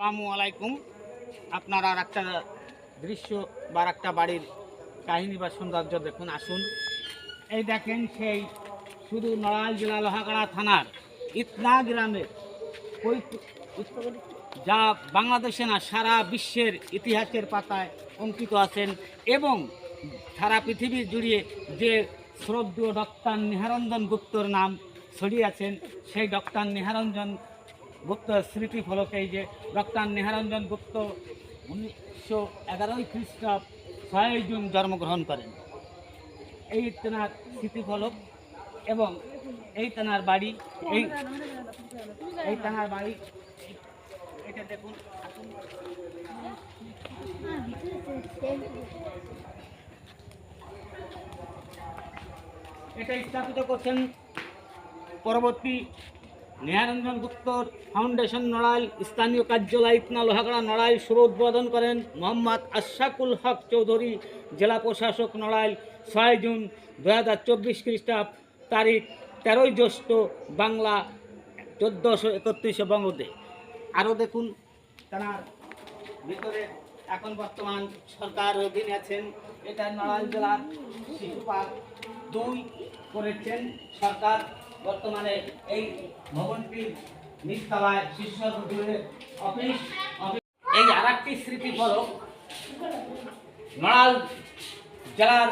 আসসালামু আলাইকুম। আপনারা আর একটা দৃশ্য বা একটা বাড়ির কাহিনী বা সৌন্দর্য দেখুন, আসুন। এই দেখেন সেই শুধু নড়াইল জেলা লোহাগাড়া থানার ইতনা গ্রামের যা বাংলাদেশে না, সারা বিশ্বের ইতিহাসের পাতায় অঙ্কিত আছেন এবং সারা পৃথিবী জুড়িয়ে যে শ্রদ্ধেয় ডক্টর নিহারঞ্জন গুপ্তর নাম ছড়িয়ে আছেন, সেই ডক্টর নিহারঞ্জন গুপ্ত স্মৃতি ফলকে এই যে ডক্টর নেহারঞ্জন গুপ্ত উনিশশো এগারোই খ্রিস্টাব্দ ছয়ই জুন জন্মগ্রহণ করেন। এই তেনার স্মৃতিফলক এবং এই তেনার বাড়ি, এই এই তেনার বাড়ি, এটা দেখুন এটা স্থাপিত করছেন পরবর্তী নেহারঞ্জন গুপ্তর ফাউন্ডেশন নড়াইল, স্থানীয় কার্যালয় ইতনা লোহাগড়া নড়াইল শুভ উদ্বোধন করেন মোহাম্মদ আশাকুল হক চৌধুরী, জেলা প্রশাসক নড়াইল, ছয় জুন দু হাজার চব্বিশ খ্রিস্টাব্দ তারিখ, তেরোই জ্যৈষ্ঠ বাংলা, চোদ্দোশো একত্রিশে বঙ্গতে আরও দেখুন তারা ভিতরে এখন বর্তমান সরকার অধীনে আছেন। এটা নড়াইল জেলার শিশু পার্ক। দুই করেছেন সরকার। বর্তমানে এই ভবনটির নিচতলায় সর্বদূরের অফিস এই আর একটি স্মৃতি ফলক নড়াইল জেলার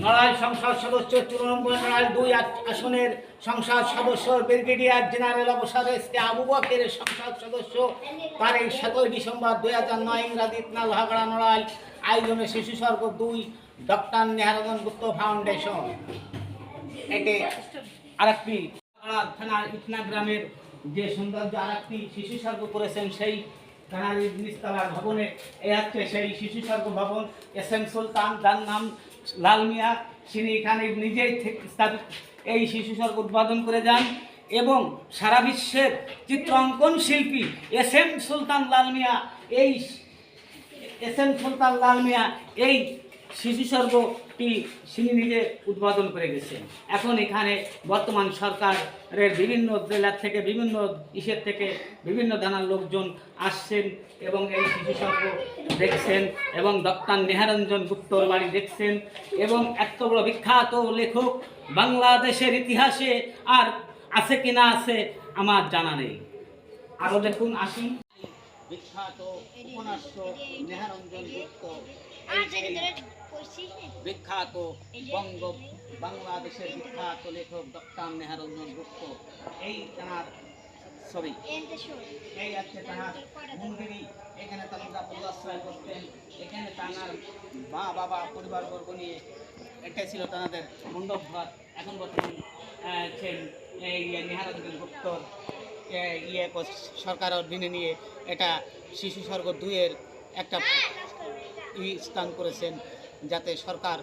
নড়াইল সংসদ সদস্য চুরানব্বই নড়াইল দুই আস- আসনের সংসদ সদস্য ব্রিগেডিয়ার জেনারেল অবসর এস কে আবু বকের সংসদ সদস্য। তারিখ সাতই ডিসেম্বর দুই হাজার নয়, ইংরাজি লোহাগড়া নড়াইল। আয়োজনে শিশু স্বর্গ দুই, ডক্টর নেহারঞ্জন গুপ্ত ফাউন্ডেশন। এটি আরেকটি থানার ইতনা গ্রামের যে সৌন্দর্য আরেকটি শিশু স্বর্গ করেছেন সেই থানার নিচতলা ভবনে। এ হচ্ছে সেই শিশু ভবন। এস এম সুলতান, যার নাম লাল মিয়া। তিনি এখানে নিজেই এই শিশু স্বর্গ উদ্বোধন করে যান এবং সারা বিশ্বের চিত্র অঙ্কন শিল্পী এস এম সুলতান লাল মিয়া, এই এস এম সুলতান লাল মিয়া, এই শিশু স্বর্গটি তিনি নিজে উদ্বোধন করে গেছেন এখন এখানে বর্তমান সরকারের বিভিন্ন জেলার থেকে, বিভিন্ন ইসের থেকে বিভিন্ন দানার লোকজন আসছেন এবং এই শিশু স্বর্গ দেখছেন এবং ডক্টর নেহারঞ্জন গুপ্তর বাড়ি দেখছেন এবং এত বড় বিখ্যাত লেখক বাংলাদেশের ইতিহাসে আর আছে কিনা আছে আমার জানা নেই। আরও দেখুন আসুন বিখ্যাত উপন্যাস নেহারঞ্জন গুপ্ত। সেই বিখ্যাত বঙ্গ বাংলাদেশের বিখ্যাত লেখক ডক্টর নেহারঞ্জন গুপ্ত এই তাঁর ছবি এই আছে তাঁর মন্দিরই এখানে তারা পূজাশ্রয় করতেন এখানে তাঁর মা বাবা পরিবারবর্গ নিয়ে এটা ছিল তাদের মণ্ডপ ঘর এখন বর্তমান এই নেহারঞ্জন গুপ্তর ইয়ে কর- সরকার অধীনে নিয়ে এটা শিশু স্বর্গ দুইয়ের একটা স্থান করেছেন যাতে সরকার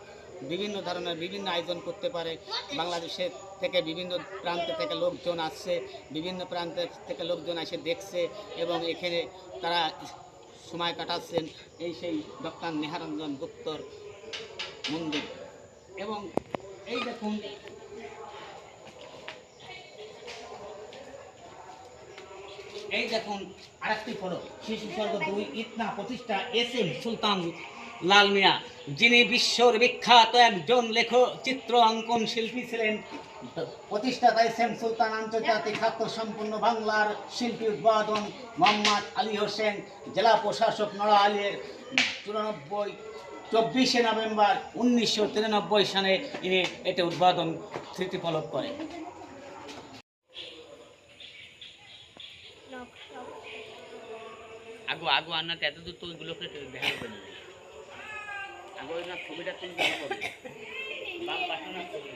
বিভিন্ন ধরনের বিভিন্ন আয়োজন করতে পারে। বাংলাদেশের থেকে বিভিন্ন প্রান্ত থেকে লোকজন আসছে, বিভিন্ন প্রান্ত থেকে লোকজন এসে দেখছে এবং এখানে তারা সময় কাটাচ্ছেন এই সেই ডক্টর নেহারঞ্জন গুপ্তর মন্দির। এবং এই দেখুন এই দেখুন আরেকটি ফলক, শিশু স্বর্গ দুই, ইতনা প্রতিষ্ঠা এস এম সুলতান লাল মিয়া যিনি বিশ্বর বিখ্যাত একজন লেখক চিত্র অঙ্কন শিল্পী ছিলেন। প্রতিষ্ঠাতা এস সুলতান আন্তর্জাতিক খাদ্য সম্পূর্ণ বাংলার শিল্পী উদ্বোধন মোহাম্মদ আলী হোসেন জেলা প্রশাসক নড়াইলের চুরানব্বই চব্বিশে নভেম্বর উনিশশো তিরানব্বই সালে ইনি এটা উদ্বোধন স্মৃতিফলক করেন। আগো আগো না এত দূর তো ওইগুলোকে দেখা যাবে না আগো ওই ছবিটা তুমি দেখা করবে। বাপ পাঠানোর ছবি।